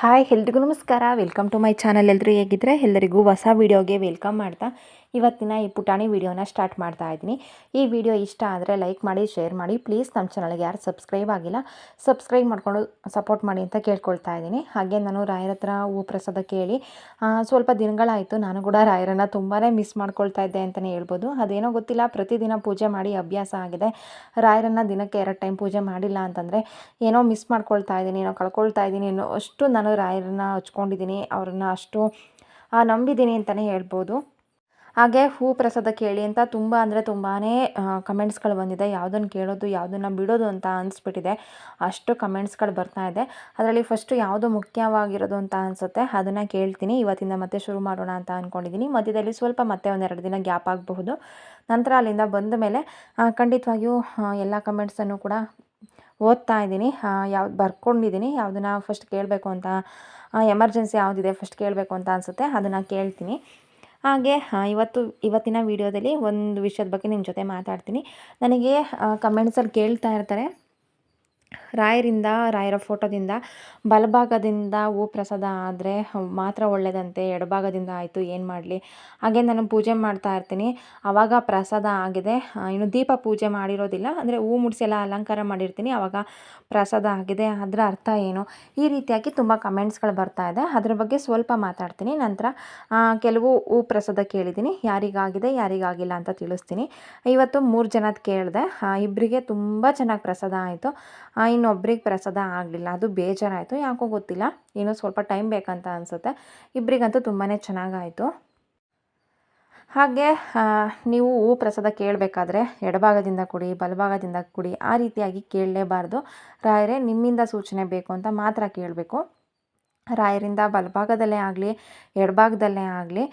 Hi ಎಲ್ರಿಗೂ ನಮಸ್ಕಾರ. Welcome to my channel. ಎಲ್ಲರೂ ಹೇಗಿದ್ರೆ ಎಲ್ಲರಿಗೂ ಹೊಸ ವೀಡಿಯೋಗೆ ವೆಲ್ಕಮ್ ಮಾಡ್ತಾ ಇವತ್ತಿನ ಈ ಪುಟಾಣಿ ವಿಡಿಯೋನ ಸ್ಟಾರ್ಟ್ ಮಾಡ್ತಾ ಇದ್ದೀನಿ. ಈ ವಿಡಿಯೋ ಇಷ್ಟ ಆದರೆ ಲೈಕ್ ಮಾಡಿ, ಶೇರ್ ಮಾಡಿ. ಪ್ಲೀಸ್ ನಮ್ಮ ಚಾನಲ್ಗೆ ಯಾರು ಸಬ್ಸ್ಕ್ರೈಬ್ ಆಗಿಲ್ಲ, ಸಬ್ಸ್ಕ್ರೈಬ್ ಮಾಡ್ಕೊಂಡು ಸಪೋರ್ಟ್ ಮಾಡಿ ಅಂತ ಕೇಳ್ಕೊಳ್ತಾ ಇದ್ದೀನಿ. ಹಾಗೆ ನಾನು ರಾಯರ ಹತ್ರ ಹೂ ಪ್ರಸಾದ ಕೇಳಿ ಸ್ವಲ್ಪ ದಿನಗಳಾಯಿತು. ನಾನು ಕೂಡ ರಾಯರನ್ನು ತುಂಬಾ ಮಿಸ್ ಮಾಡ್ಕೊಳ್ತಾ ಇದ್ದೆ ಅಂತಲೇ ಹೇಳ್ಬೋದು. ಅದೇನೋ ಗೊತ್ತಿಲ್ಲ, ಪ್ರತಿದಿನ ಪೂಜೆ ಮಾಡಿ ಅಭ್ಯಾಸ ಆಗಿದೆ. ರಾಯರನ್ನು ದಿನಕ್ಕೆ ಎರಡು ಟೈಮ್ ಪೂಜೆ ಮಾಡಿಲ್ಲ ಅಂತಂದರೆ ಏನೋ ಮಿಸ್ ಮಾಡ್ಕೊಳ್ತಾ ಇದ್ದೀನಿ, ಏನೋ ಕಳ್ಕೊಳ್ತಾ ಇದ್ದೀನಿ ಅನ್ನೋ ಅಷ್ಟು ನಾನು ರಾಯರನ್ನ ಹಚ್ಕೊಂಡಿದ್ದೀನಿ, ಅವ್ರನ್ನ ಅಷ್ಟು ನಂಬಿದ್ದೀನಿ ಅಂತಲೇ ಹೇಳ್ಬೋದು. ಹಾಗೆ ಹೂ ಪ್ರಸಾದ ಕೇಳಿ ಅಂತ ತುಂಬ ಅಂದರೆ ತುಂಬಾ ಕಮೆಂಟ್ಸ್ಗಳು ಬಂದಿದೆ. ಯಾವುದನ್ನು ಕೇಳೋದು, ಯಾವುದನ್ನು ಬಿಡೋದು ಅಂತ ಅನಿಸ್ಬಿಟ್ಟಿದೆ. ಅಷ್ಟು ಕಮೆಂಟ್ಸ್ಗಳು ಬರ್ತಾ ಇದೆ. ಅದರಲ್ಲಿ ಫಸ್ಟು ಯಾವುದು ಮುಖ್ಯವಾಗಿರೋದು ಅಂತ ಅನಿಸುತ್ತೆ, ಅದನ್ನು ಕೇಳ್ತೀನಿ. ಇವತ್ತಿಂದ ಮತ್ತೆ ಶುರು ಮಾಡೋಣ ಅಂತ ಅಂದ್ಕೊಂಡಿದ್ದೀನಿ ಮಧ್ಯದಲ್ಲಿ ಸ್ವಲ್ಪ ಮತ್ತೆ ಒಂದೆರಡು ದಿನ ಗ್ಯಾಪ್ ಆಗಬಹುದು. ನಂತರ ಅಲ್ಲಿಂದ ಬಂದ ಮೇಲೆ ಖಂಡಿತವಾಗಿಯೂ ಎಲ್ಲ ಕಮೆಂಟ್ಸನ್ನು ಕೂಡ ಓದ್ತಾ ಇದ್ದೀನಿ. ಯಾವ್ದು ಬರ್ಕೊಂಡಿದ್ದೀನಿ ಯಾವುದನ್ನು ಫಸ್ಟ್ ಕೇಳಬೇಕು ಅಂತ ಎಮರ್ಜೆನ್ಸಿ ಯಾವುದಿದೆ ಫಸ್ಟ್ ಕೇಳಬೇಕು ಅಂತ ಅನಿಸುತ್ತೆ, ಅದನ್ನು ಕೇಳ್ತೀನಿ. ಹಾಗೆ ಇವತ್ತು ಇವತ್ತಿನ ವಿಡಿಯೋದಲ್ಲಿ ಒಂದು ವಿಷಯದ ಬಗ್ಗೆ ನಿಮ್ಮ ಜೊತೆ ಮಾತಾಡ್ತೀನಿ. ನನಗೆ ಕಮೆಂಟ್ಸಲ್ಲಿ ಕೇಳ್ತಾ ಇರ್ತಾರೆ. ರಾಯರಿಂದ, ರಾಯರ ಫೋಟೋದಿಂದ, ಬಲಭಾಗದಿಂದ ಹೂ ಪ್ರಸಾದ, ಆದರೆ ಮಾತ್ರ ಒಳ್ಳೆಯದಂತೆ ಎಡಭಾಗದಿಂದ ಆಯಿತು, ಏನು ಮಾಡಲಿ? ಹಾಗೆ ನಾನು ಪೂಜೆ ಮಾಡ್ತಾ ಇರ್ತೀನಿ. ಆವಾಗ ಪ್ರಸಾದ ಆಗಿದೆ. ಇನ್ನು ದೀಪ ಪೂಜೆ ಮಾಡಿರೋದಿಲ್ಲ, ಅಂದರೆ ಹೂ ಮುಡಿಸಿ ಎಲ್ಲ ಅಲಂಕಾರ ಮಾಡಿರ್ತೀನಿ. ಆವಾಗ ಪ್ರಸಾದ ಆಗಿದೆ. ಅದರ ಅರ್ಥ ಏನು? ಈ ರೀತಿಯಾಗಿ ತುಂಬ ಕಮೆಂಟ್ಸ್ಗಳು ಬರ್ತಾ ಇದೆ. ಅದ್ರ ಬಗ್ಗೆ ಸ್ವಲ್ಪ ಮಾತಾಡ್ತೀನಿ. ನಂತರ ಕೆಲವು ಹೂ ಪ್ರಸಾದ ಕೇಳಿದ್ದೀನಿ. ಯಾರಿಗಾಗಿದೆ, ಯಾರಿಗಾಗಿಲ್ಲ ಅಂತ ತಿಳಿಸ್ತೀನಿ. ಇವತ್ತು ಮೂರು ಜನದ ಕೇಳಿದೆ. ಇಬ್ಬರಿಗೆ ತುಂಬ ಚೆನ್ನಾಗಿ ಪ್ರಸಾದ ಆಯಿತು. ಇನ್ನೊಬ್ರಿಗೆ ಪ್ರಸಾದ ಆಗಲಿಲ್ಲ. ಅದು ಬೇಜಾರಾಯಿತು. ಯಾಕೋ ಗೊತ್ತಿಲ್ಲ. ಇನ್ನೂ ಸ್ವಲ್ಪ ಟೈಮ್ ಬೇಕಂತ ಅನಿಸುತ್ತೆ. ಇಬ್ಬರಿಗಂತೂ ತುಂಬಾ ಚೆನ್ನಾಗಾಯಿತು. ಹಾಗೆ ನೀವು ಹೂ ಪ್ರಸಾದ ಕೇಳಬೇಕಾದ್ರೆ ಎಡಭಾಗದಿಂದ ಕೊಡಿ, ಬಲಭಾಗದಿಂದ ಕೊಡಿ. ಆ ರೀತಿಯಾಗಿ ಕೇಳಲೇಬಾರ್ದು. ರಾಯರೇ, ನಿಮ್ಮಿಂದ ಸೂಚನೆ ಬೇಕು ಅಂತ ಮಾತ್ರ ಕೇಳಬೇಕು. ರಾಯರಿಂದ ಬಲಭಾಗದಲ್ಲೇ ಆಗಲಿ, ಎಡಭಾಗದಲ್ಲೇ ಆಗಲಿ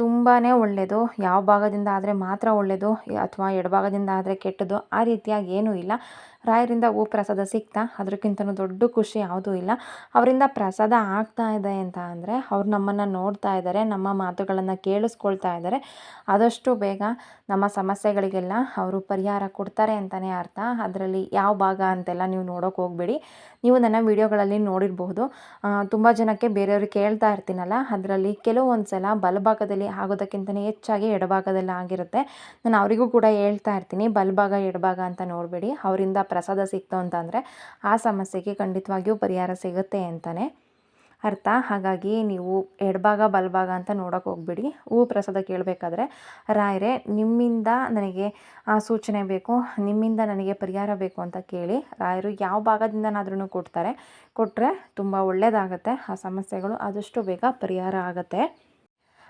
ತುಂಬಾ ಒಳ್ಳೆಯದು ಯಾವ ಭಾಗದಿಂದ ಆದರೆ ಮಾತ್ರ ಒಳ್ಳೆಯದು ಅಥವಾ ಎಡಭಾಗದಿಂದ ಆದರೆ ಕೆಟ್ಟದ್ದು, ಆ ರೀತಿಯಾಗಿ ಏನೂ ಇಲ್ಲ. ರಾಯರಿಂದ ಓ ಪ್ರಸಾದ ಸಿಗ್ತಾ ಅದಕ್ಕಿಂತನೂ ದೊಡ್ಡ ಖುಷಿ ಯಾವುದೂ ಇಲ್ಲ. ಅವರಿಂದ ಪ್ರಸಾದ ಆಗ್ತಾ ಇದೆ ಅಂತ ಅಂದರೆ, ಅವ್ರು ನಮ್ಮನ್ನು ನೋಡ್ತಾ ಇದ್ದಾರೆ ನಮ್ಮ ಮಾತುಗಳನ್ನು ಕೇಳಿಸ್ಕೊಳ್ತಾ ಇದ್ದಾರೆ ಆದಷ್ಟು ಬೇಗ ನಮ್ಮ ಸಮಸ್ಯೆಗಳಿಗೆಲ್ಲ ಅವರು ಪರಿಹಾರ ಕೊಡ್ತಾರೆ ಅಂತಲೇ ಅರ್ಥ. ಅದರಲ್ಲಿ ಯಾವ ಭಾಗ ಅಂತೆಲ್ಲ ನೀವು ನೋಡೋಕೆ ಹೋಗಬೇಡಿ. ನೀವು ನನ್ನ ವಿಡಿಯೋಗಳಲ್ಲಿ ನೋಡಿರಬಹುದು. ತುಂಬ ಜನಕ್ಕೆ ಬೇರೆಯವ್ರಿಗೆ ಕೇಳ್ತಾ ಇರ್ತೀನಲ್ಲ, ಅದರಲ್ಲಿ ಕೆಲವೊಂದು ಸಲ ಬಲಭಾಗದಲ್ಲಿ ಆಗೋದಕ್ಕಿಂತಲೇ ಹೆಚ್ಚಾಗಿ ಎಡಭಾಗದಲ್ಲಿ ಆಗಿರುತ್ತೆ. ನಾನು ಅವರಿಗೂ ಕೂಡ ಹೇಳ್ತಾ ಇರ್ತೀನಿ, ಬಲಭಾಗ ಎಡಭಾಗ ಅಂತ ನೋಡಬೇಡಿ. ಅವರಿಂದ ಪ್ರಸಾದ ಸಿಕ್ತು ಅಂತಂದರೆ ಆ ಸಮಸ್ಯೆಗೆ ಖಂಡಿತವಾಗಿಯೂ ಪರಿಹಾರ ಸಿಗುತ್ತೆ ಅಂತಾನೆ ಅರ್ಥ. ಹಾಗಾಗಿ ನೀವು ಎಡಭಾಗ, ಬಲಭಾಗ ಅಂತ ನೋಡೋಕೆ ಹೋಗ್ಬಿಡಿ. ಹೂ ಪ್ರಸಾದ ಕೇಳಬೇಕಾದ್ರೆ, ರಾಯರೇ, ನಿಮ್ಮಿಂದ ನನಗೆ ಆ ಸೂಚನೆ ಬೇಕು, ನಿಮ್ಮಿಂದ ನನಗೆ ಪರಿಹಾರ ಬೇಕು ಅಂತ ಕೇಳಿ ರಾಯರು ಯಾವ ಭಾಗದಿಂದನಾದ್ರೂ ಕೊಡ್ತಾರೆ. ಕೊಟ್ಟರೆ ತುಂಬ ಒಳ್ಳೆಯದಾಗತ್ತೆ ಆ ಸಮಸ್ಯೆಗಳು ಆದಷ್ಟು ಬೇಗ ಪರಿಹಾರ ಆಗುತ್ತೆ.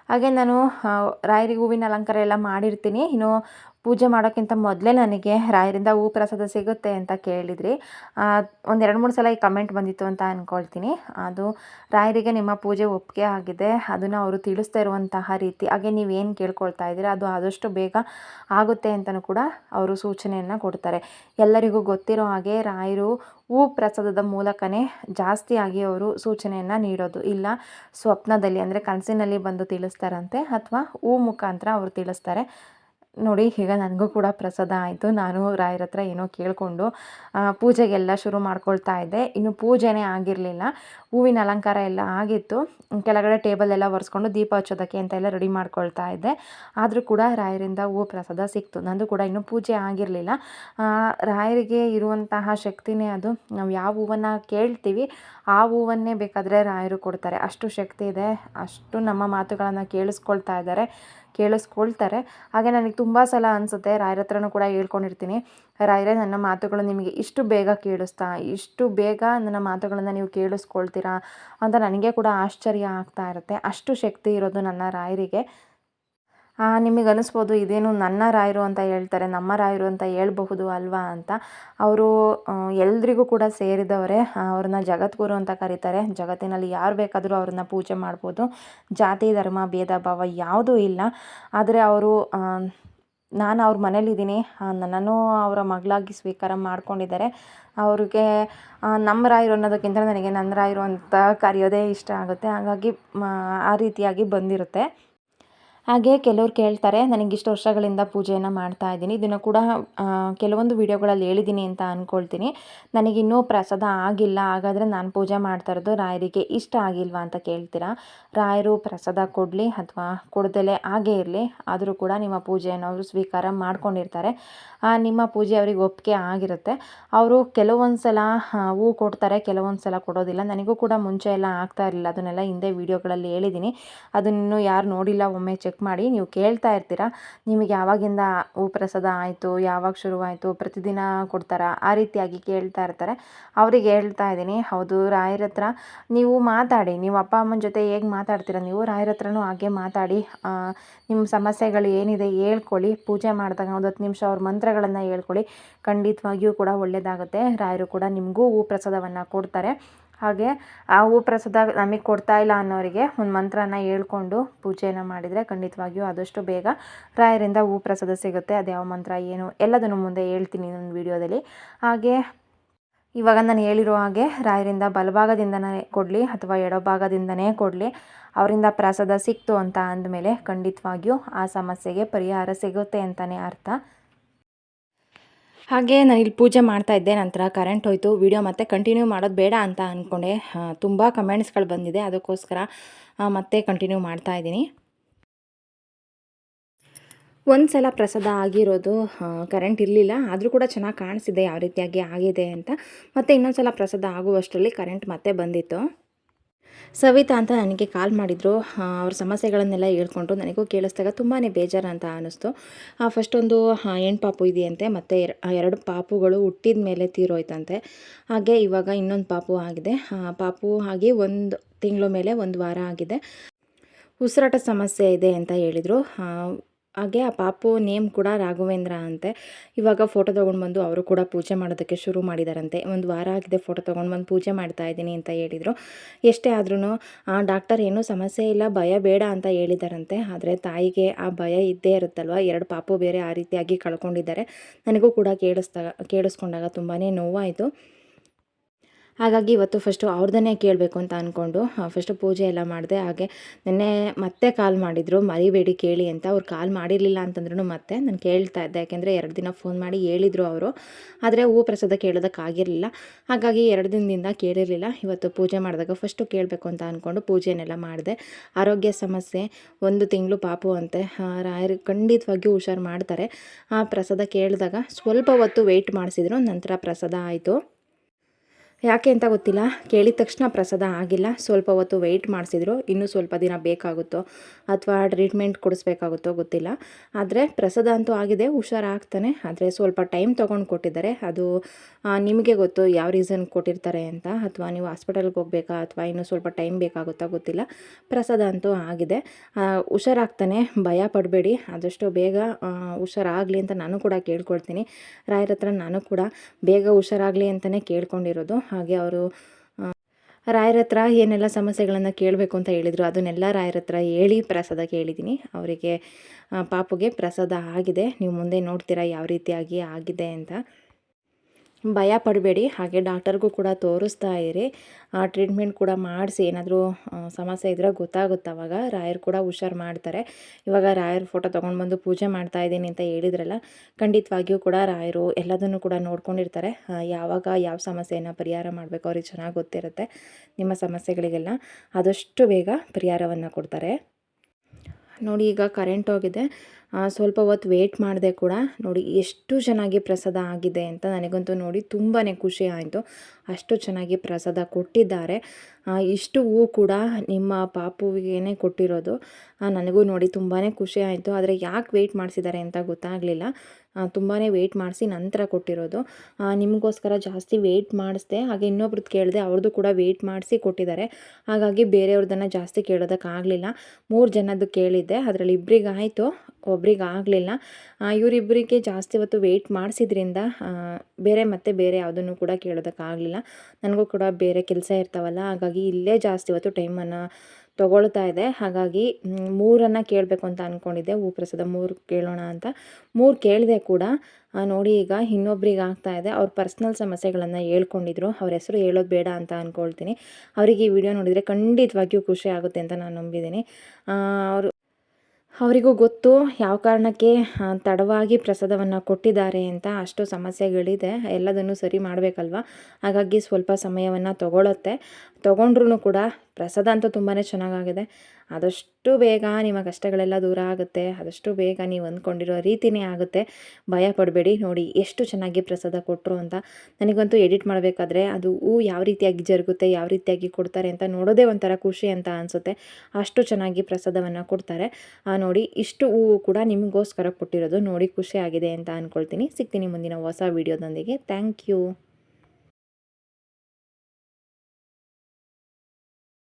ಹಾಗೆ ನಾನು ರಾಯರಿಗೆ ಹೂವಿನ ಅಲಂಕಾರ ಎಲ್ಲ ಮಾಡಿರ್ತೀನಿ. ಇನ್ನು ಪೂಜೆ ಮಾಡೋಕ್ಕಿಂತ ಮೊದಲೇ ನನಗೆ ರಾಯರಿಂದ ಹೂ ಪ್ರಸಾದ ಸಿಗುತ್ತೆ ಅಂತ ಕೇಳಿದ್ರಿ. ಒಂದು ಎರಡು ಮೂರು ಸಲ ಈ ಕಮೆಂಟ್ ಬಂದಿತ್ತು ಅಂತ ಅಂದ್ಕೊಳ್ತೀನಿ ಅದು ರಾಯರಿಗೆ ನಿಮ್ಮ ಪೂಜೆ ಒಪ್ಪಿಗೆ ಆಗಿದೆ, ಅದನ್ನು ಅವರು ತಿಳಿಸ್ತಾ ಇರುವಂತಹ ರೀತಿ. ಹಾಗೆ ನೀವೇನು ಕೇಳ್ಕೊಳ್ತಾ ಇದ್ದೀರಾ, ಅದು ಆದಷ್ಟು ಬೇಗ ಆಗುತ್ತೆ ಅಂತಲೂ ಕೂಡ ಅವರು ಸೂಚನೆಯನ್ನು ಕೊಡ್ತಾರೆ. ಎಲ್ಲರಿಗೂ ಗೊತ್ತಿರೋ ಹಾಗೆ ರಾಯರು ಹೂ ಪ್ರಸಾದದ ಮೂಲಕನೇ ಜಾಸ್ತಿಯಾಗಿ ಅವರು ಸೂಚನೆಯನ್ನು ನೀಡೋದು. ಇಲ್ಲ, ಸ್ವಪ್ನದಲ್ಲಿ ಅಂದರೆ ಕನಸಿನಲ್ಲಿ ಬಂದು ತಿಳಿಸ್ತಾರಂತೆ, ಅಥವಾ ಹೂ ಮುಖಾಂತರ ಅವರು ತಿಳಿಸ್ತಾರೆ. ನೋಡಿ, ಈಗ ನನಗೂ ಕೂಡ ಪ್ರಸಾದ ಆಯಿತು. ನಾನು ರಾಯರ ಹತ್ರ ಏನೋ ಕೇಳಿಕೊಂಡು ಪೂಜೆಗೆಲ್ಲ ಶುರು ಮಾಡ್ಕೊಳ್ತಾ ಇದ್ದೆ. ಇನ್ನು ಪೂಜೆನೇ ಆಗಿರಲಿಲ್ಲ. ಹೂವಿನ ಅಲಂಕಾರ ಎಲ್ಲ ಆಗಿತ್ತು. ಕೆಳಗಡೆ ಟೇಬಲ್ ಎಲ್ಲ ಒರೆಸ್ಕೊಂಡು ದೀಪ ಹಚ್ಚೋದಕ್ಕೆ ಅಂತ ಎಲ್ಲ ರೆಡಿ ಮಾಡ್ಕೊಳ್ತಾ ಇದ್ದೆ. ಆದರೂ ಕೂಡ ರಾಯರಿಂದ ಹೂವು ಪ್ರಸಾದ ಸಿಕ್ತು. ನಂದು ಕೂಡ ಇನ್ನೂ ಪೂಜೆ ಆಗಿರಲಿಲ್ಲ. ರಾಯರಿಗೆ ಇರುವಂತಹ ಶಕ್ತಿನೇ ಅದು. ನಾವು ಯಾವ ಹೂವನ್ನು ಕೇಳ್ತೀವಿ, ಆ ಹೂವನ್ನೇ ಬೇಕಾದರೆ ರಾಯರು ಕೊಡ್ತಾರೆ. ಅಷ್ಟು ಶಕ್ತಿ ಇದೆ. ಅಷ್ಟು ನಮ್ಮ ಮಾತುಗಳನ್ನು ಕೇಳಿಸ್ಕೊಳ್ತಾ ಇದ್ದಾರೆ. ಕೇಳಿಸ್ಕೊಳ್ತಾರೆ. ಹಾಗೆ ನನಗೆ ತುಂಬ ಸಲ ಅನಿಸುತ್ತೆ, ರಾಯರ ಹತ್ರನೂ ಕೂಡ ಹೇಳ್ಕೊಂಡಿರ್ತೀನಿ. ರಾಯರೇ, ನನ್ನ ಮಾತುಗಳು ನಿಮಗೆ ಇಷ್ಟು ಬೇಗ ಕೇಳಿಸ್ತಾ, ಇಷ್ಟು ಬೇಗ ನನ್ನ ಮಾತುಗಳನ್ನು ನೀವು ಕೇಳಿಸ್ಕೊಳ್ತೀರಾ ಅಂತ ನನಗೆ ಕೂಡ ಆಶ್ಚರ್ಯ ಆಗ್ತಾ ಇರುತ್ತೆ. ಅಷ್ಟು ಶಕ್ತಿ ಇರೋದು ನನ್ನ ರಾಯರಿಗೆ. ನಿಮಗೆ ಅನಿಸ್ಬೋದು, ಇದೇನು ನನ್ನ ರಾಯರು ಅಂತ ಹೇಳ್ತಾರೆ, ನಮ್ಮ ರಾಯರು ಅಂತ ಹೇಳ್ಬಹುದು ಅಲ್ವಾ ಅಂತ. ಅವರು ಎಲ್ರಿಗೂ ಕೂಡ ಸೇರಿದವರೇ ಅವ್ರನ್ನ ಜಗದ್ಗುರು ಅಂತ ಕರೀತಾರೆ. ಜಗತ್ತಿನಲ್ಲಿ ಯಾರು ಬೇಕಾದರೂ ಅವ್ರನ್ನ ಪೂಜೆ ಮಾಡ್ಬೋದು. ಜಾತಿ, ಧರ್ಮ, ಭೇದ, ಭಾವ ಯಾವುದೂ ಇಲ್ಲ. ಆದರೆ ಅವರು ನಾನು ಅವ್ರ ಮನೇಲಿದ್ದೀನಿ ನನ್ನನ್ನು ಅವರ ಮಗಳಾಗಿ ಸ್ವೀಕಾರ ಮಾಡ್ಕೊಂಡಿದ್ದಾರೆ. ಅವ್ರಿಗೆ ನಮ್ಮ ರಾಯರು ಅನ್ನೋದಕ್ಕಿಂತ ನನಗೆ ನನ್ನ ರಾಯರು ಅಂತ ಕರೆಯೋದೇ ಇಷ್ಟ ಆಗುತ್ತೆ. ಹಾಗಾಗಿ ಆ ರೀತಿಯಾಗಿ ಬಂದಿರುತ್ತೆ. ಹಾಗೆ ಕೆಲವ್ರು ಕೇಳ್ತಾರೆ, ನನಗೆ ಇಷ್ಟು ವರ್ಷಗಳಿಂದ ಪೂಜೆಯನ್ನು ಮಾಡ್ತಾ ಇದ್ದೀನಿ, ಇದನ್ನು ಕೂಡ ಕೆಲವೊಂದು ವಿಡಿಯೋಗಳಲ್ಲಿ ಹೇಳಿದ್ದೀನಿ ಅಂತ ಅಂದ್ಕೊಳ್ತೀನಿ ನನಗಿನ್ನೂ ಪ್ರಸಾದ ಆಗಿಲ್ಲ, ಹಾಗಾದರೆ ನಾನು ಪೂಜೆ ಮಾಡ್ತಾ ಇರೋದು ರಾಯರಿಗೆ ಇಷ್ಟ ಆಗಿಲ್ವಾ ಅಂತ ಕೇಳ್ತೀರಾ? ರಾಯರು ಪ್ರಸಾದ ಕೊಡಲಿ ಅಥವಾ ಕೊಡದಲೆ ಹಾಗೇ ಇರಲಿ, ಆದರೂ ಕೂಡ ನಿಮ್ಮ ಪೂಜೆಯನ್ನು ಅವರು ಸ್ವೀಕಾರ ಮಾಡ್ಕೊಂಡಿರ್ತಾರೆ. ನಿಮ್ಮ ಪೂಜೆ ಅವರಿಗೆ ಒಪ್ಪಿಗೆ ಆಗಿರುತ್ತೆ. ಅವರು ಕೆಲವೊಂದು ಸಲ ಹೂ ಕೊಡ್ತಾರೆ ಕೆಲವೊಂದು ಸಲ ಕೊಡೋದಿಲ್ಲ. ನನಗೂ ಕೂಡ ಮುಂಚೆ ಎಲ್ಲ ಆಗ್ತಾ ಇರಲಿಲ್ಲ, ಅದನ್ನೆಲ್ಲ ಹಿಂದೆ ವೀಡಿಯೋಗಳಲ್ಲಿ ಹೇಳಿದ್ದೀನಿ. ಅದನ್ನು ಯಾರು ನೋಡಿಲ್ಲ, ಒಮ್ಮೆ ಚೆಕ್ ಮಾಡಿ ನೀವು ಕೇಳ್ತಾ ಇರ್ತೀರ? ನಿಮಗೆ ಯಾವಾಗಿಂದ ಪ್ರಸಾದ ಆಯಿತು, ಯಾವಾಗ ಶುರುವಾಯಿತು, ಪ್ರತಿದಿನ ಕೊಡ್ತಾರಾ? ಆ ರೀತಿಯಾಗಿ ಕೇಳ್ತಾ ಇರ್ತಾರೆ. ಅವರಿಗೆ ಹೇಳ್ತಾ ಇದ್ದೀನಿ, ಹೌದು, ರಾಯರ ಹತ್ರ ನೀವು ಮಾತಾಡಿ. ನೀವು ಅಪ್ಪ ಅಮ್ಮನ ಜೊತೆ ಹೇಗೆ ಮಾತಾಡ್ತೀರ? ನೀವು ರಾಯರ ಹತ್ರನೂ ಹಾಗೆ ಮಾತಾಡಿ. ನಿಮ್ಮ ಸಮಸ್ಯೆಗಳು ಏನಿದೆ ಹೇಳ್ಕೊಳ್ಳಿ. ಪೂಜೆ ಮಾಡಿದಾಗ ಒಂದು ಹತ್ತು ನಿಮಿಷ ಅವ್ರ ಮಂತ್ರಗಳನ್ನು ಹೇಳ್ಕೊಳ್ಳಿ. ಖಂಡಿತವಾಗಿಯೂ ಕೂಡ ಒಳ್ಳೆಯದಾಗುತ್ತೆ ರಾಯರು ಕೂಡ ನಿಮಗೂ ಹೂ ಪ್ರಸಾದವನ್ನು ಕೊಡ್ತಾರೆ. ಹಾಗೆ ಆ ಹೂ ಪ್ರಸಾದ ನಮಗೆ ಕೊಡ್ತಾ ಇಲ್ಲ ಅನ್ನೋರಿಗೆ ಒಂದು ಮಂತ್ರನ ಹೇಳ್ಕೊಂಡು ಪೂಜೆಯನ್ನು ಮಾಡಿದರೆ ಖಂಡಿತವಾಗಿಯೂ ಆದಷ್ಟು ಬೇಗ ರಾಯರಿಂದ ಹೂ ಪ್ರಸಾದ ಸಿಗುತ್ತೆ. ಅದು ಯಾವ ಮಂತ್ರ, ಏನು ಎಲ್ಲದನ್ನು ಮುಂದೆ ಹೇಳ್ತೀನಿ ನನ್ನ ವಿಡಿಯೋದಲ್ಲಿ. ಹಾಗೆ ಇವಾಗ ನಾನು ಹೇಳಿರೋ ಹಾಗೆ ರಾಯರಿಂದ ಬಲಭಾಗದಿಂದನೇ ಕೊಡಲಿ ಅಥವಾ ಎಡಭಾಗದಿಂದನೇ ಕೊಡಲಿ. ಅವರಿಂದ ಪ್ರಸಾದ ಸಿಕ್ತು ಅಂತ ಅಂದಮೇಲೆ ಖಂಡಿತವಾಗಿಯೂ ಆ ಸಮಸ್ಯೆಗೆ ಪರಿಹಾರ ಸಿಗುತ್ತೆ ಅಂತಲೇ ಅರ್ಥ. ಹಾಗೆ ನಾನು ಇಲ್ಲಿ ಪೂಜೆ ಮಾಡ್ತಾ ಇದ್ದೆ, ನಂತರ ಕರೆಂಟ್ ಹೋಯಿತು ವಿಡಿಯೋ ಮತ್ತೆ ಕಂಟಿನ್ಯೂ ಮಾಡೋದು ಬೇಡ ಅಂತ ಅಂದ್ಕೊಂಡೆ ತುಂಬ ಕಮೆಂಟ್ಸ್ಗಳು ಬಂದಿದೆ, ಅದಕ್ಕೋಸ್ಕರ ಮತ್ತೆ ಕಂಟಿನ್ಯೂ ಮಾಡ್ತಾ ಇದ್ದೀನಿ. ಒಂದು ಸಲ ಪ್ರಸಾದ ಆಗಿರೋದು ಕರೆಂಟ್ ಇರಲಿಲ್ಲ, ಆದರೂ ಕೂಡ ಚೆನ್ನಾಗಿ ಕಾಣಿಸಿದೆ, ಯಾವ ರೀತಿಯಾಗಿ ಆಗಿದೆ ಅಂತ. ಮತ್ತು ಇನ್ನೊಂದು ಸಲ ಪ್ರಸಾದ ಆಗುವಷ್ಟರಲ್ಲಿ ಕರೆಂಟ್ ಮತ್ತೆ ಬಂದಿತ್ತು. ಸವಿತಾ ಅಂತ ನನಗೆ ಕಾಲ್ ಮಾಡಿದರು. ಅವ್ರ ಸಮಸ್ಯೆಗಳನ್ನೆಲ್ಲ ಹೇಳ್ಕೊಂಡು ನನಗೂ ಕೇಳಿಸ್ದಾಗ ತುಂಬಾ ಬೇಜಾರು ಅಂತ ಅನ್ನಿಸ್ತು ಫಸ್ಟ್ ಒಂದು ಹೆಣ್ಣು ಪಾಪು ಇದೆಯಂತೆ, ಮತ್ತು ಎರ ಎರಡು ಪಾಪುಗಳು ಹುಟ್ಟಿದ ಮೇಲೆ ತೀರೋಯ್ತಂತೆ. ಹಾಗೆ ಇವಾಗ ಇನ್ನೊಂದು ಪಾಪು ಆಗಿದೆ. ಪಾಪು ಆಗಿ ಒಂದು ತಿಂಗಳ ಮೇಲೆ ಒಂದು ವಾರ ಆಗಿದೆ. ಉಸಿರಾಟ ಸಮಸ್ಯೆ ಇದೆ ಅಂತ ಹೇಳಿದರು. ಹಾಗೆ ಆ ಪಾಪು ನೇಮ್ ಕೂಡ ರಾಘವೇಂದ್ರ ಅಂತೆ. ಇವಾಗ ಫೋಟೋ ತೊಗೊಂಡು ಬಂದು ಅವರು ಕೂಡ ಪೂಜೆ ಮಾಡೋದಕ್ಕೆ ಶುರು ಮಾಡಿದಾರಂತೆ. ಒಂದು ವಾರ ಆಗಿದೆ ಫೋಟೋ ತೊಗೊಂಡು ಬಂದು ಪೂಜೆ ಮಾಡ್ತಾ ಇದ್ದೀನಿ ಅಂತ ಹೇಳಿದರು. ಎಷ್ಟೇ ಆದ್ರೂ ಆ ಡಾಕ್ಟರ್ ಏನೂ ಸಮಸ್ಯೆ ಇಲ್ಲ, ಭಯ ಬೇಡ ಅಂತ ಹೇಳಿದಾರಂತೆ. ಆದರೆ ತಾಯಿಗೆ ಆ ಭಯ ಇದ್ದೇ ಇರುತ್ತಲ್ವ? ಎರಡು ಪಾಪು ಬೇರೆ ಆ ರೀತಿಯಾಗಿ ಕಳ್ಕೊಂಡಿದ್ದಾರೆ. ನನಗೂ ಕೂಡ ಕೇಳಿಸ್ದಾಗ ಕೇಳಿಸ್ಕೊಂಡಾಗ ತುಂಬಾ ನೋವಾಯಿತು. ಹಾಗಾಗಿ ಇವತ್ತು ಫಸ್ಟು ಅವ್ರದನ್ನೇ ಕೇಳಬೇಕು ಅಂತ ಅಂದ್ಕೊಂಡು ಫಸ್ಟು ಪೂಜೆ ಎಲ್ಲ ಮಾಡಿದೆ. ಹಾಗೆ ನಿನ್ನೆ ಮತ್ತೆ ಕಾಲ್ ಮಾಡಿದರು, ಮರಿಬೇಡಿ ಕೇಳಿ ಅಂತ. ಅವ್ರು ಕಾಲ್ ಮಾಡಿರಲಿಲ್ಲ ಅಂತಂದ್ರೂ ಮತ್ತೆ ನಾನು ಕೇಳ್ತಾ ಇದ್ದೆ. ಯಾಕೆಂದರೆ ಎರಡು ದಿನ ಫೋನ್ ಮಾಡಿ ಹೇಳಿದರು ಅವರು. ಆದರೆ ಹೂ ಪ್ರಸಾದ ಕೇಳೋದಕ್ಕಾಗಿರಲಿಲ್ಲ ಹಾಗಾಗಿ ಎರಡು ದಿನದಿಂದ ಕೇಳಿರಲಿಲ್ಲ. ಇವತ್ತು ಪೂಜೆ ಮಾಡಿದಾಗ ಫಸ್ಟು ಕೇಳಬೇಕು ಅಂತ ಅಂದ್ಕೊಂಡು ಪೂಜೆನೆಲ್ಲ ಮಾಡಿದೆ. ಆರೋಗ್ಯ ಸಮಸ್ಯೆ, ಒಂದು ತಿಂಗಳು ಪಾಪು ಅಂತೆ. ರಾಯರು ಖಂಡಿತವಾಗಿಯೂ ಹುಷಾರು ಮಾಡ್ತಾರೆ. ಆ, ಪ್ರಸಾದ ಕೇಳಿದಾಗ ಸ್ವಲ್ಪ ಹೊತ್ತು ವೆಯ್ಟ್ ಮಾಡಿಸಿದ್ರು. ನಂತರ ಪ್ರಸಾದ ಆಯಿತು. ಯಾಕೆ ಅಂತ ಗೊತ್ತಿಲ್ಲ. ಕೇಳಿದ ತಕ್ಷಣ ಪ್ರಸಾದ ಆಗಿಲ್ಲ. ಸ್ವಲ್ಪ ಹೊತ್ತು ವೆಯ್ಟ್ ಮಾಡಿಸಿದ್ರು. ಇನ್ನೂ ಸ್ವಲ್ಪ ದಿನ ಬೇಕಾಗುತ್ತೋ ಅಥವಾ ಟ್ರೀಟ್ಮೆಂಟ್ ಕೊಡಿಸ್ಬೇಕಾಗುತ್ತೋ ಗೊತ್ತಿಲ್ಲ. ಆದರೆ ಪ್ರಸಾದ ಅಂತೂ ಆಗಿದೆ. ಹುಷಾರಾಗ್ತಾನೆ. ಆದರೆ ಸ್ವಲ್ಪ ಟೈಮ್ ತೊಗೊಂಡು ಕೊಟ್ಟಿದ್ದಾರೆ. ಅದು ನಿಮಗೆ ಗೊತ್ತು ಯಾವ ರೀಸನ್ ಕೊಟ್ಟಿರ್ತಾರೆ ಅಂತ. ಅಥವಾ ನೀವು ಹಾಸ್ಪಿಟಲ್ಗೆ ಹೋಗ್ಬೇಕಾ ಅಥವಾ ಇನ್ನೂ ಸ್ವಲ್ಪ ಟೈಮ್ ಬೇಕಾಗುತ್ತಾ ಗೊತ್ತಿಲ್ಲ. ಪ್ರಸಾದ ಅಂತೂ ಆಗಿದೆ. ಹುಷಾರಾಗ್ತಾನೆ. ಭಯ ಪಡಬೇಡಿ. ಆದಷ್ಟು ಬೇಗ ಹುಷಾರಾಗಲಿ ಅಂತ ನಾನು ಕೂಡ ಕೇಳ್ಕೊಳ್ತೀನಿ. ರಾಯರ ಹತ್ರ ನಾನು ಕೂಡ ಬೇಗ ಹುಷಾರಾಗಲಿ ಅಂತಲೇ ಕೇಳ್ಕೊಂಡಿರೋದು. ಹಾಗೆ ಅವರು ರಾಯರ ಹತ್ರ ಏನೆಲ್ಲ ಸಮಸ್ಯೆಗಳನ್ನು ಕೇಳಬೇಕು ಅಂತ ಹೇಳಿದರು, ಅದನ್ನೆಲ್ಲ ರಾಯರ ಹತ್ರ ಹೇಳಿ ಪ್ರಸಾದ ಕೇಳಿದ್ದೀನಿ. ಅವರಿಗೆ ಪಾಪುಗೆ ಪ್ರಸಾದ ಆಗಿದೆ. ನೀವು ಮುಂದೆ ನೋಡ್ತೀರಾ ಯಾವ ರೀತಿಯಾಗಿ ಆಗಿದೆ ಅಂತ. ಭಯ ಪಡಬೇಡಿ, ಹಾಗೆ ಡಾಕ್ಟರ್ಗೂ ಕೂಡ ತೋರಿಸ್ತಾ ಇರಿ. ಆ ಟ್ರೀಟ್ಮೆಂಟ್ ಕೂಡ ಮಾಡಿಸಿ, ಏನಾದರೂ ಸಮಸ್ಯೆ ಇದ್ದರೆ ಗೊತ್ತಾಗುತ್ತೆ ಅವಾಗ. ರಾಯರು ಕೂಡ ಹುಷಾರು ಮಾಡ್ತಾರೆ. ಇವಾಗ ರಾಯರ ಫೋಟೋ ತೊಗೊಂಡು ಬಂದು ಪೂಜೆ ಮಾಡ್ತಾ ಇದ್ದೀನಿ ಅಂತ ಹೇಳಿದ್ರಲ್ಲ, ಖಂಡಿತವಾಗಿಯೂ ಕೂಡ ರಾಯರು ಎಲ್ಲದನ್ನು ಕೂಡ ನೋಡ್ಕೊಂಡಿರ್ತಾರೆ. ಯಾವಾಗ ಯಾವ ಸಮಸ್ಯೆಯನ್ನು ಪರಿಹಾರ ಮಾಡಬೇಕು ಅವ್ರಿಗೆ ಚೆನ್ನಾಗಿ ಗೊತ್ತಿರುತ್ತೆ, ನಿಮ್ಮ ಸಮಸ್ಯೆಗಳಿಗೆಲ್ಲ. ಆದಷ್ಟು ಬೇಗ ಪರಿಹಾರವನ್ನು ಕೊಡ್ತಾರೆ. ನೋಡಿ, ಈಗ ಕರೆಂಟ್ ಹೋಗಿದೆ. ಸ್ವಲ್ಪ ಹೊತ್ತು ವೇಟ್ ಮಾಡಿದೆ ಕೂಡ ನೋಡಿ ಎಷ್ಟು ಚೆನ್ನಾಗಿ ಪ್ರಸಾದ ಆಗಿದೆ ಅಂತ ನನಗಂತೂ ನೋಡಿ ತುಂಬಾ ಖುಷಿ ಆಯಿತು. ಅಷ್ಟು ಚೆನ್ನಾಗಿ ಪ್ರಸಾದ ಕೊಟ್ಟಿದ್ದಾರೆ. ಇಷ್ಟು ಹೂ ಕೂಡ ನಿಮ್ಮ ಪಾಪುವಿಗೆ ಕೊಟ್ಟಿರೋದು. ನನಗೂ ನೋಡಿ ತುಂಬಾ ಖುಷಿ ಆಯಿತು. ಆದರೆ ಯಾಕೆ ವೆಯ್ಟ್ ಮಾಡಿಸಿದ್ದಾರೆ ಅಂತ ಗೊತ್ತಾಗಲಿಲ್ಲ. ತುಂಬಾ ವೆಯ್ಟ್ ಮಾಡಿಸಿ ನಂತರ ಕೊಟ್ಟಿರೋದು. ನಿಮಗೋಸ್ಕರ ಜಾಸ್ತಿ ವೆಯ್ಟ್ ಮಾಡಿಸ್ದೆ, ಹಾಗೆ ಇನ್ನೊಬ್ರದ್ದು ಕೇಳಿದೆ ಅವ್ರದ್ದು ಕೂಡ ವೆಯ್ಟ್ ಮಾಡಿಸಿ ಕೊಟ್ಟಿದ್ದಾರೆ. ಹಾಗಾಗಿ ಬೇರೆಯವ್ರದ್ದನ್ನು ಜಾಸ್ತಿ ಕೇಳೋದಕ್ಕಾಗಲಿಲ್ಲ. ಮೂರು ಜನದ್ದು ಕೇಳಿದ್ದೆ, ಅದರಲ್ಲಿ ಇಬ್ಬರಿಗೆ ಆಯಿತು ಒಬ್ರಿಗೆ ಆಗಲಿಲ್ಲ ಇವರಿಬ್ಬರಿಗೆ ಜಾಸ್ತಿ ಹೊತ್ತು ವೆಯ್ಟ್ ಮಾಡಿಸಿದ್ರಿಂದ ಬೇರೆ ಮತ್ತೆ ಬೇರೆ ಯಾವುದನ್ನು ಕೂಡ ಕೇಳೋದಕ್ಕಾಗಲಿಲ್ಲ. ನನಗೂ ಕೂಡ ಬೇರೆ ಕೆಲಸ ಇರ್ತಾವಲ್ಲ, ಹಾಗಾಗಿ ಇಲ್ಲೇ ಜಾಸ್ತಿ ಹೊತ್ತು ಟೈಮನ್ನು ತೊಗೊಳ್ತಾ ಇದೆ. ಹಾಗಾಗಿ ಮೂರನ್ನು ಕೇಳಬೇಕು ಅಂತ ಅಂದ್ಕೊಂಡಿದ್ದೆ ಹೂ ಪ್ರಸಾದ ಮೂರು ಕೇಳೋಣ ಅಂತ. ಮೂರು ಕೇಳಿದೆ ಕೂಡ ನೋಡಿ ಈಗ ಇನ್ನೊಬ್ರಿಗೆ ಆಗ್ತಾ ಇದೆ. ಅವ್ರ ಪರ್ಸ್ನಲ್ ಸಮಸ್ಯೆಗಳನ್ನು ಹೇಳ್ಕೊಂಡಿದ್ರು. ಅವ್ರ ಹೆಸರು ಹೇಳೋದು ಬೇಡ ಅಂತ ಅಂದ್ಕೊಳ್ತೀನಿ ಅವರಿಗೆ ಈ ವಿಡಿಯೋ ನೋಡಿದರೆ ಖಂಡಿತವಾಗಿಯೂ ಖುಷಿ ಆಗುತ್ತೆ ಅಂತ ನಾನು ನಂಬಿದ್ದೀನಿ. ಅವರು ಅವರಿಗೂ ಗೊತ್ತು ಯಾವ ಕಾರಣಕ್ಕೆ ತಡವಾಗಿ ಪ್ರಸಾದವನ್ನು ಕೊಟ್ಟಿದ್ದಾರೆ ಅಂತ ಅಷ್ಟು ಸಮಸ್ಯೆಗಳಿದೆ. ಎಲ್ಲದನ್ನು ಸರಿ ಮಾಡಬೇಕಲ್ವ? ಹಾಗಾಗಿ ಸ್ವಲ್ಪ ಸಮಯವನ್ನು ತಗೊಳುತ್ತೆ. ತೊಗೊಂಡ್ರೂ ಕೂಡ ಪ್ರಸಾದ ಅಂತೂ ತುಂಬಾ ಚೆನ್ನಾಗಾಗಿದೆ. ಆದಷ್ಟು ಬೇಗ ನಿಮ್ಮ ಕಷ್ಟಗಳೆಲ್ಲ ದೂರ ಆಗುತ್ತೆ. ಆದಷ್ಟು ಬೇಗ ನೀವು ಅಂದ್ಕೊಂಡಿರೋ ರೀತಿನೇ ಆಗುತ್ತೆ. ಭಯ ಪಡಬೇಡಿ. ನೋಡಿ ಎಷ್ಟು ಚೆನ್ನಾಗಿ ಪ್ರಸಾದ ಕೊಟ್ಟರು ಅಂತ. ನನಗಂತೂ ಎಡಿಟ್ ಮಾಡಬೇಕಾದ್ರೆ ಅದು ಹೂ ಯಾವ ರೀತಿಯಾಗಿ ಜರುಗುತ್ತೆ, ಯಾವ ರೀತಿಯಾಗಿ ಕೊಡ್ತಾರೆ ಅಂತ ನೋಡೋದೇ ಒಂಥರ ಖುಷಿ ಅಂತ ಅನಿಸುತ್ತೆ. ಅಷ್ಟು ಚೆನ್ನಾಗಿ ಪ್ರಸಾದವನ್ನು ಕೊಡ್ತಾರೆ. ನೋಡಿ ಇಷ್ಟು ಹೂವು ಕೂಡ ನಿಮಗೋಸ್ಕರ ಕೊಟ್ಟಿರೋದು ನೋಡಿ ಖುಷಿ ಆಗಿದೆ ಅಂತ ಅಂದ್ಕೊಳ್ತೀನಿ ಸಿಗ್ತೀನಿ ಮುಂದಿನ ಹೊಸ ವೀಡಿಯೋದೊಂದಿಗೆ. Thank you.